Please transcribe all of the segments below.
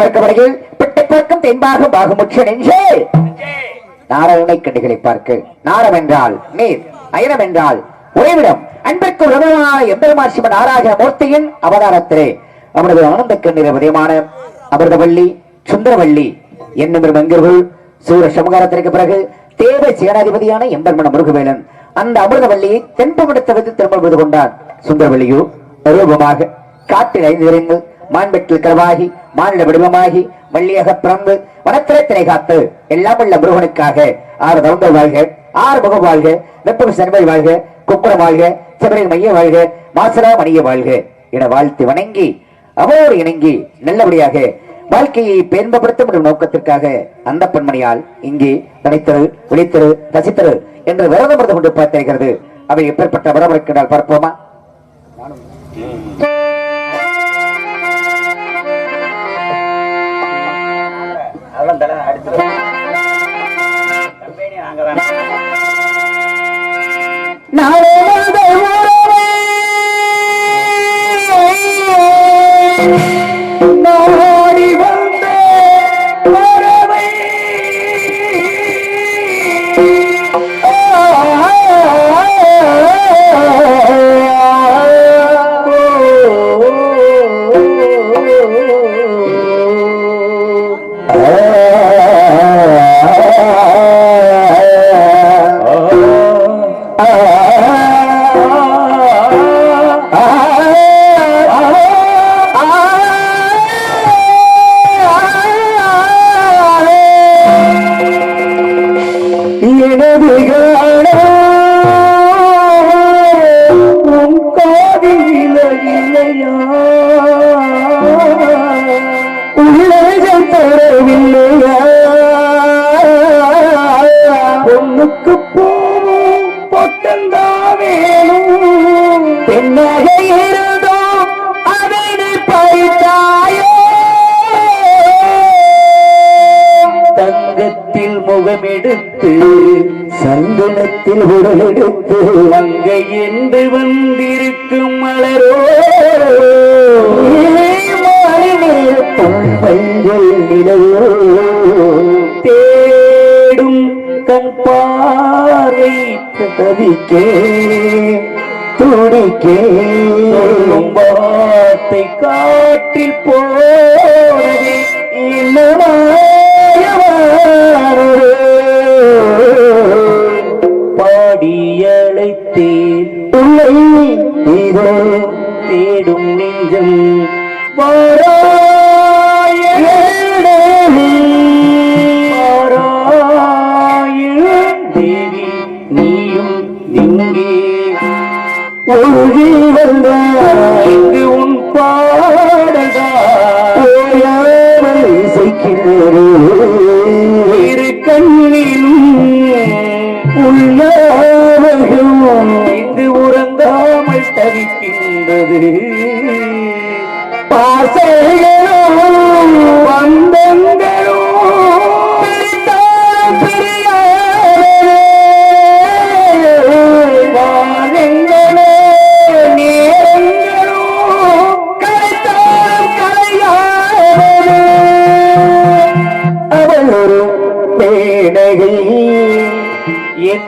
பார்க்கப்படுகள் பிட்டை பார்க்கும் தென்பாகம் பாகமுற்ற நெஞ்சே. நாராயணை கண்டுகளை பார்க்க. நாரம் என்றால் நீர் அயனம் என்றால் உறைவிடம். அன்பிற்கு உறவான எம்பெருமான் சிவன் நாராயண மூர்த்தியின் அவதாரத்திலே அவனது ஆனந்த கண்ணீர் உதயமான அமிர்தவள்ளி சுந்தரவள்ளி என்னும் மங்கர்கள் சூர சமகாரத்திற்கு பிறகு தேவ சேனாதிபதியான எம்பெருமன முருகவேலன் அந்த அமிர்தவள்ளியை தென்பமிடத்தை வைத்து திரும்ப கொண்டான் சுந்தரவள்ளியோ ரூபமாக காட்டில் ஐந்து மான்பெட்டில் கரவாகி மாநில வடிவமாகி வள்ளியாக பிறந்து வனத்திரத்தினை காத்து எல்லாம் உள்ள முருகனுக்காக ஆறு தவங்கள் வாழ்க ஆறு முகம் வாழ்க வெப்பம் சென்மை வாழ்க குக்குரம் வாழ்க சிவரின் மைய வாழ்க மாசரா மணிய வாழ்க. என வாழ்த்து வணங்கி அவரோடு இணங்கி நல்லபடியாக வாழ்க்கையை பேன்படுத்தும் நோக்கத்திற்காக அந்த பெண்மணியால் இங்கே தனித்தரு விழித்தரு ரசித்தரு என்று விரதம் கொண்டு பார்த்திருக்கிறது. அவை எப்பேற்பட்ட விரதம் இருக்கின்றால் பார்ப்போமா? நாளே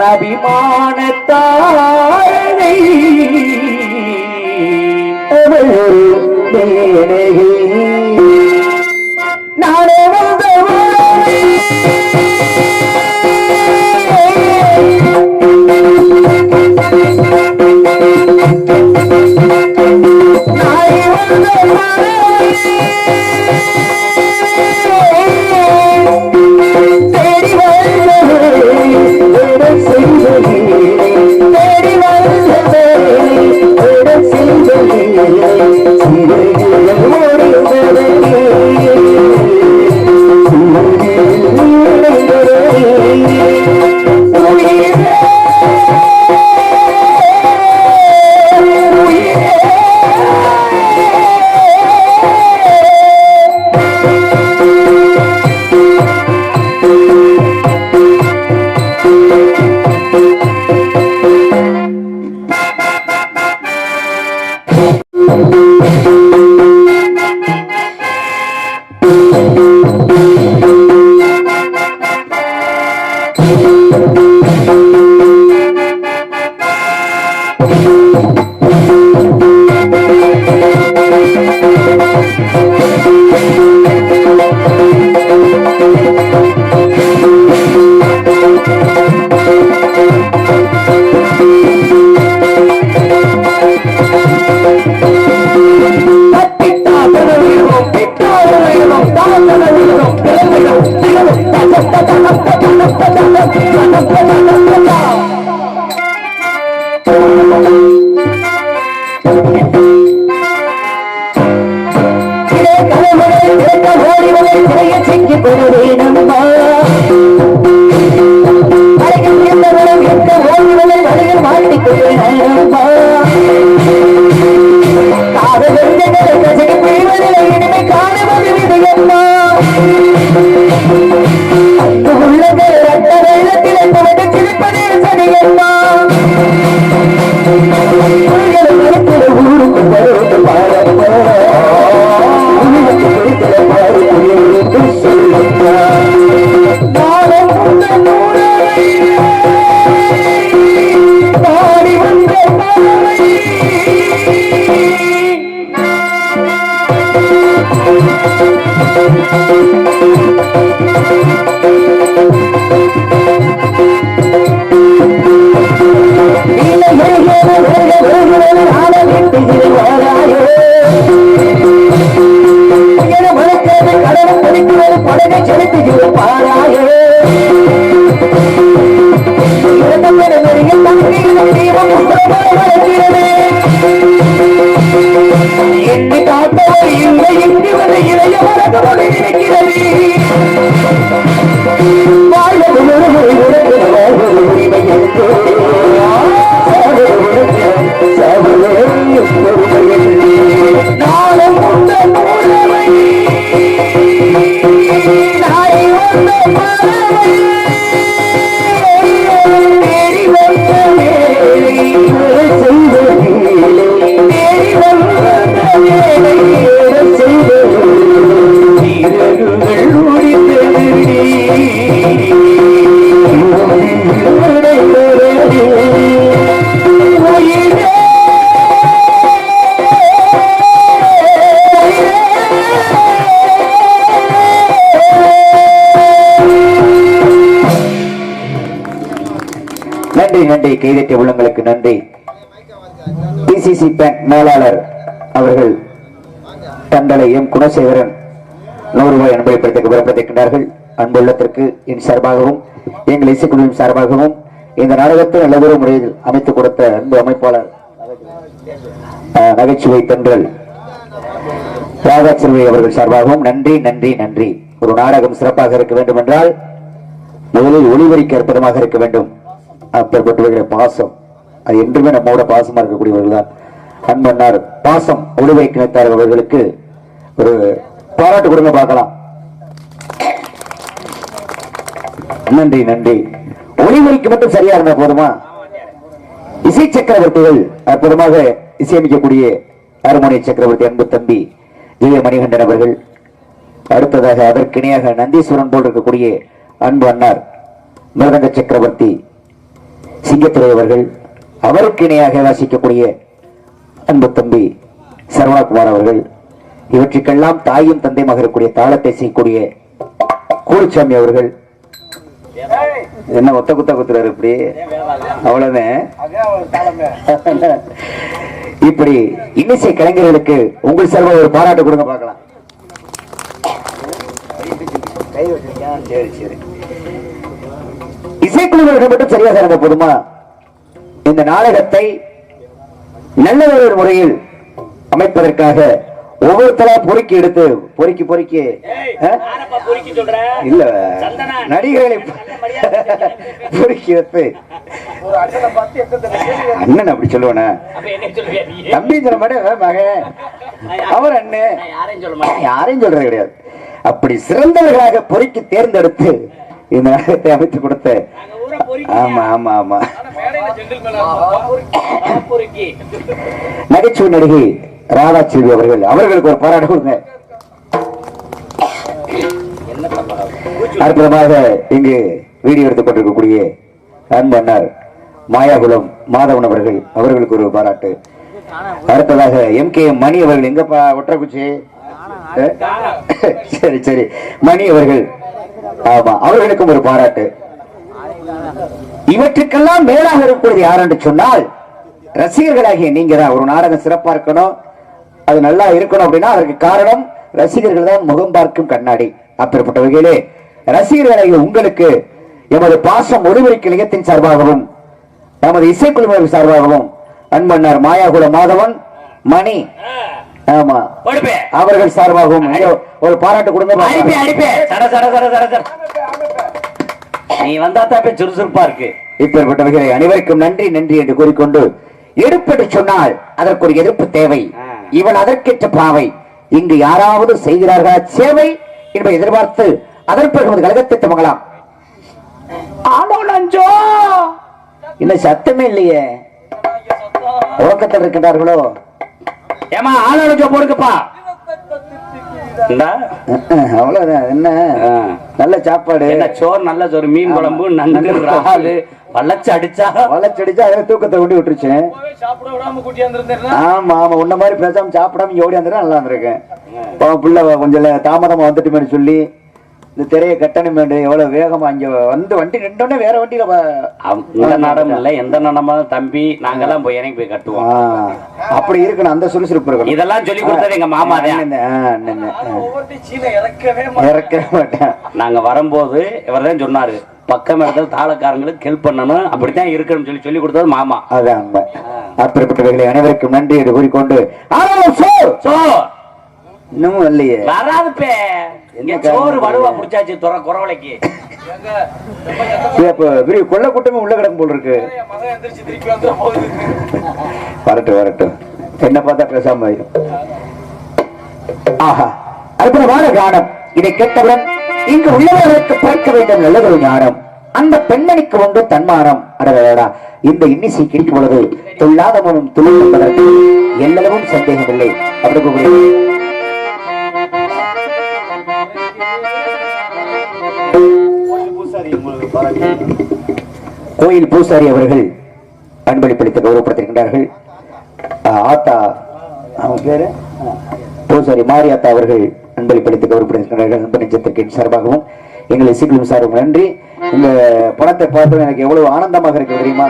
என் அபிமான தாரகை சிக்கி பெற வேணுமா Música நன்றி கைதட்டிய உள்ளங்களுக்கு நன்றி. பிசிசி பேங்க் மேலாளர் அவர்கள் தங்களை எம் குணசேகரன் நூறு ரூபாய் அனுபவப்படுத்த விருப்பத்திருக்கிறார்கள் அன்புள்ளத்திற்கு என் சார்பாகவும் எங்கள் இசைக்குழுவின் சார்பாகவும் இந்த நாடகத்தை நல்லதொரு முறையில் அமைத்துக் கொடுத்த அன்பு அமைப்பாளர் நகைச்சுவை தென்றல் ராதாச்செல்வி அவர்கள் சார்பாகவும் நன்றி நன்றி நன்றி. ஒரு நாடகம் சிறப்பாக இருக்க வேண்டும் என்றால் முதலில் ஒளிபரிக்க அற்புதமாக இருக்க வேண்டும். அப்பேற்பட்டு வருகிற பாசம். அது என்றுமே நம்மோட பாசமா இருக்கக்கூடியவர்கள் தான். அன்பன்னார் பாசம் உழுவை கிணைத்தார் அவர்களுக்கு ஒரு பாராட்டு கொடுங்க பார்க்கலாம். நன்றி நன்றி. ஒளிமொழிக்கு மட்டும் சரியா இருந்தா போதுமா? இசை சக்கரவர்த்திகள் அற்புதமாக இசையமைக்கக்கூடிய ஹார்மோனிய சக்கரவர்த்தி அன்பு தம்பி ஜெய மணிகண்டன் அவர்கள். அடுத்ததாக அதற்கிணையாக நந்தீஸ்வரன் போல் இருக்கக்கூடிய அன்பு அன்னார் மிருதங்க சக்கரவர்த்தி. சிங்கத்துறை அவர்கள் அவருக்கு இணையாக வாசிக்கக்கூடிய அன்பு தம்பி சரவணகுமார் அவர்கள் இவற்றுக்கெல்லாம் தாயும் தந்தை இருக்கக்கூடிய தாளத்தை செய்யக்கூடிய கூலிச்சாமி அவர்கள். என்ன ஒத்த குத்த குத்துறாரு இப்படி? அவ்வளவுதான் இப்படி இன்னிசை கலைஞர்களுக்கு உங்கள் சார்பாக ஒரு பாராட்டு கொடுங்க பார்க்கலாம். கை வச்சிருக்கியா? சரி சரி இசைக்குழுவினர்கள் மட்டும் சரியாக இருந்த போதுமா? இந்த நாடகத்தை நல்ல ஒரு முறையில் அமைப்பதற்காக ஒவ்வொருத்தரா பொறுக்கி எடுத்து பொறுக்கி பொறுக்கி. இல்ல. நடிகர்களை பொறுக்கி எடுத்து அண்ணனை அப்படி சொல்லுவானே? தம்பின்னு சொல்ல மாட்டேன் மகன் அவர் அண்ணன் யாரையும் சொல்றது கிடையாது. அப்படி சிறந்தவர்களாக பொறுக்கி தேர்ந்தெடுத்து இந்த நாடகத்தை அமைத்து கொடுத்த. ஆமா ஆமா ஆமா. நகைச்சுவை நடிகை ராதா செல்வி அவர்கள் அவர்களுக்கு ஒரு பாராட்டு கொடுங்க. அற்புதமாக இங்கு வீடியோ எடுத்துக் கொண்டிருக்கக்கூடிய அன்பண்ணார் மாயாகுலம் மாதவன் அவர்கள் அவர்களுக்கு ஒரு பாராட்டு. அடுத்ததாக எம் கே மணி அவர்கள் எங்கப்பா ஒற்றக்குச்சி? சரி சரி. மணி அவர்கள் ஆமா அவர்களுக்கும் ஒரு பாராட்டு. இவற்றுக்கெல்லாம் மேலாக இருக்கக்கூடியது யார் என்று சொன்னால் ரசிகர்களாகிய நீங்க தான் ஒரு நாடகம் சிறப்பா இருக்கணும் அது நல்லா இருக்கணும் அப்படின்னா அதற்கு காரணம் ரசிகர்கள் தான் முகம் பார்க்கும் கண்ணாடி. அப்பேற்பட்ட வகையிலே ரசிகர்களாகிய உங்களுக்கு எமது பாசம் ஒளிபரிக்க நிலையத்தின் சார்பாகவும் நமது இசைக்குழுவினர் சார்பாகவும் அன்பன்னார் மாயாகுல மாதவன் மணி ஆமா. படுப்பே அவர்கள் சார்பாகவும் ஒரு பாராட்டு கொடுங்க. அடிப்பே. அடிப்பே. சட சட சட சட சட. நீ வந்தா தான் இப்ப சுறுசுறுப்பா இருக்கு. இப்பேற்பட்டவர்களை அனைவருக்கும் நன்றி நன்றி என்று கூறிக்கொண்டு எடுப்பென்று சொன்னால் அதற்கு ஒரு எதிர்ப்பு தேவை. ஆ. இவன் அதற்கேற்ற பாவை. இங்கு யாராவது செய்கிறார்களா? சேவை என்பதை எதிர்பார்த்து அதற்கு கழகத்தை துவங்கலாம். இன்னும் சத்தமே இல்லையே. உறக்கத்தில் இருக்கின்றார்களோ? ஏமா ஆளோட போடுங்கப்பா. இந்தா. அவ்வளவுதான். என்ன? ஆ. நல்ல சாப்பாடு. என்ன சோறு நல்ல சோறு மீன் குழம்பு நண்டு இறாலு வளைச்சு அடிச்சா. தூக்கத்தை கொண்டு விட்டுருச்சேன் சாப்பிட விடாம கூட்டி வந்திருந்தேன் ஆமா ஆமா. உன்ன மாதிரி பேசாம சாப்பிடாம ஓடி வந்துட்டா நல்லா இருந்திருக்கேன் பிள்ளை கொஞ்சம் தாமதமா வந்துட்டுமேனு சொல்லி இந்த திரையை கட்டணுமே எவ்வளவு வேகமா இங்க வந்து வண்டி நின்றோடனே வேற வண்டியில நடம் இல்ல எந்த நடமாலும் தம்பி நாங்கெல்லாம் போய் இறங்கி போய் கட்டுவோம். அப்படி இருக்கணும் அந்த சுறுசுறுப்பு இருக்கணும் இதெல்லாம் சொல்லி கொடுத்தது எங்க மாமா தான். இறக்கவே மாட்டேன் நாங்க வரும்போது இவர் தான் சொன்னாரு பக்கம் இடத்துல தாளக்காரங்களுக்கு ஹெல்ப் பண்ணணும் அப்படித்தான் இருக்கணும்னு சொல்லி சொல்லி கொடுத்தது மாமா. அதான் அப்படிப்பட்டவர்களை அனைவருக்கும் நன்றி என்று கூறிக்கொண்டு ஆனாலும் சோ சோ இன்னமும் இல்லையே. வராது பே சோறு காரணம்? வலுவா புடிச்சாச்சு துற குறவலைக்கு இப்ப பெரிய கொள்ள கூட்டமே உள்ள கிடக்கும் போல் இருக்கு. வரட்டும் வரட்டும். என்ன பார்த்தா பேசாம ஆயிரும். ஆஹா. அற்புதமான கானம் இதை கேட்டவுடன் இங்கு உள்ளவர்களுக்கு பார்க்க வேண்டும் நல்லதொரு ஞானம். அந்த பெண்மணிக்கு உண்டு தன்மானம். அடடடா இந்த இன்னிசை கேட்கும் பொழுது துள்ளாதமும் துளிர் என்பதற்கு எல்லளவும் சந்தேகமில்லை. அப்படி கோயில் பூசாரி அவர்கள் அன்பளிப்பளித்து கௌரவப்படுத்திருக்கின்றார்கள் ஆஹ் ஆத்தா அவங்க பேரு? பூசாரி மாரியாத்தா அவர்கள் அன்பளிப்பளித்து கௌரவப்படுத்திருக்கிறார்கள் அன்பு நெஞ்சத்திற்கு சார்பாகவும் எங்கள் இசைக்குழுவும் சார்பாகவும் நன்றி. இந்த பணத்தை பார்த்து எனக்கு எவ்வளவு ஆனந்தமாக இருக்கு தெரியுமா?